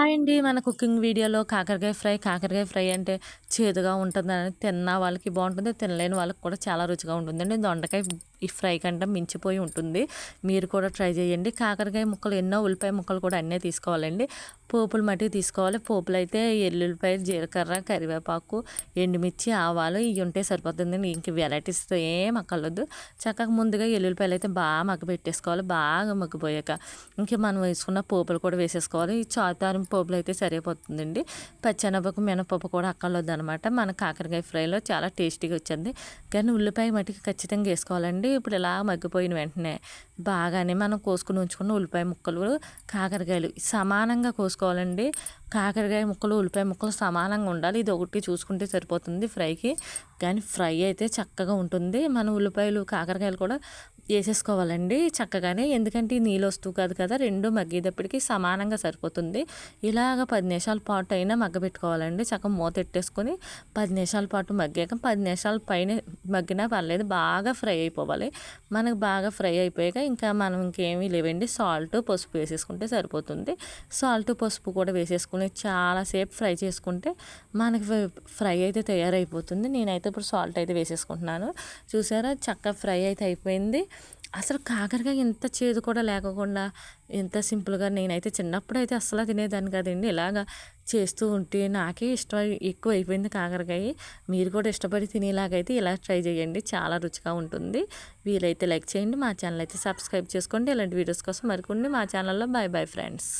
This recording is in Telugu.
హాయ్ అండి మన కుకింగ్ వీడియోలో కాకరకాయ ఫ్రై కాకరకాయ ఫ్రై అంటే చేదుగా ఉంటుందని తిన్న వాళ్ళకి బాగుంటుంది తినలేని వాళ్ళకి కూడా చాలా రుచిగా ఉంటుందండి. దొండకాయ ఈ ఫ్రై కంటే మించిపోయి ఉంటుంది. మీరు కూడా ట్రై చేయండి. కాకరకాయ ముక్కలు ఎన్నో ఉల్లిపాయ ముక్కలు కూడా అన్నీ తీసుకోవాలండి. పోపులు మట్టికి తీసుకోవాలి. పోపులు అయితే ఎల్లుల్లిపాయ జీలకర్ర కరివేపాకు ఎండుమిర్చి ఆవాలు ఇవి ఉంటే సరిపోతుందండి ఇంక వెరైటీస్ ఏం అక్కర్లేదు చక్కగా ముందుగా ఎల్లుల్లిపాయలు అయితే బాగా మగ్గ పెట్టేసుకోవాలి. బాగా మగ్గిపోయాక ఇంక మనం వేసుకున్న పోపులు కూడా వేసేసుకోవాలి. ఈ చాతారం పోపులు అయితే సరిపోతుందండి. పచ్చెనపప్పు మినపప్పు కూడా అక్కర్లేదు అనమాట మన కాకరకాయ ఫ్రైలో చాలా టేస్టీగా వచ్చింది. కానీ ఉల్లిపాయ మట్టికి ఖచ్చితంగా వేసుకోవాలండి. ఇప్పుడు ఇలా మగ్గిపోయిన వెంటనే బాగానే మనం కోసుకుని ఉంచుకున్న ఉల్లిపాయ ముక్కలు కాకరకాయలు సమానంగా కోసుకోవాలండి. కాకరకాయ ముక్కలు ఉల్లిపాయ ముక్కలు సమానంగా ఉండాలి. ఇది ఒకటి చూసుకుంటే సరిపోతుంది ఫ్రైకి. కానీ ఫ్రై అయితే చక్కగా ఉంటుంది. మన ఉల్లిపాయలు కాకరకాయలు కూడా వేసేసుకోవాలండి చక్కగానే. ఎందుకంటే నీళ్ళు వస్తూ కాదు కదా రెండు మగ్గేటప్పటికి సమానంగా సరిపోతుంది. ఇలాగ పది నిమిషాల పాటు అయినా మగ్గబెట్టుకోవాలండి. చక్కగా మూత పెట్టేసుకొని పది నిమిషాల పాటు మగ్గాక పది నిమిషాల పైన మగ్గినా పర్లేదు బాగా ఫ్రై అయిపోవాలి. మనకు బాగా ఫ్రై అయిపోయాక ఇంకా మనం ఇంకేమీ లేవండి. సాల్ట్ పసుపు వేసేసుకుంటే సరిపోతుంది. సాల్ట్ పసుపు కూడా వేసేసుకుని చాలాసేపు ఫ్రై చేసుకుంటే మనకి ఫ్రై అయితే తయారైపోతుంది. నేనైతే ఇప్పుడు సాల్ట్ అయితే వేసేసుకుంటున్నాను. చూసారా? చక్కగా ఫ్రై అయితే అయిపోయింది. అసలు కాకరకాయ ఇంత చేదు కూడా లేకుండా ఎంత సింపుల్గా నేనైతే చిన్నప్పుడు అయితే అస్సలు తినేదాన్ని కదండి. ఇలాగా చేస్తూ ఉంటే నాకే ఇష్టం ఎక్కువ అయిపోయింది కాకరకాయ. మీరు కూడా ఇష్టపడి తినేలాగైతే ఇలా ట్రై చేయండి. చాలా రుచిగా ఉంటుంది. వీలైతే లైక్ చేయండి. మా ఛానల్ అయితే సబ్స్క్రైబ్ చేసుకోండి. ఇలాంటి వీడియోస్ కోసం మరికొన్ని మా ఛానల్లో. Bye bye friends.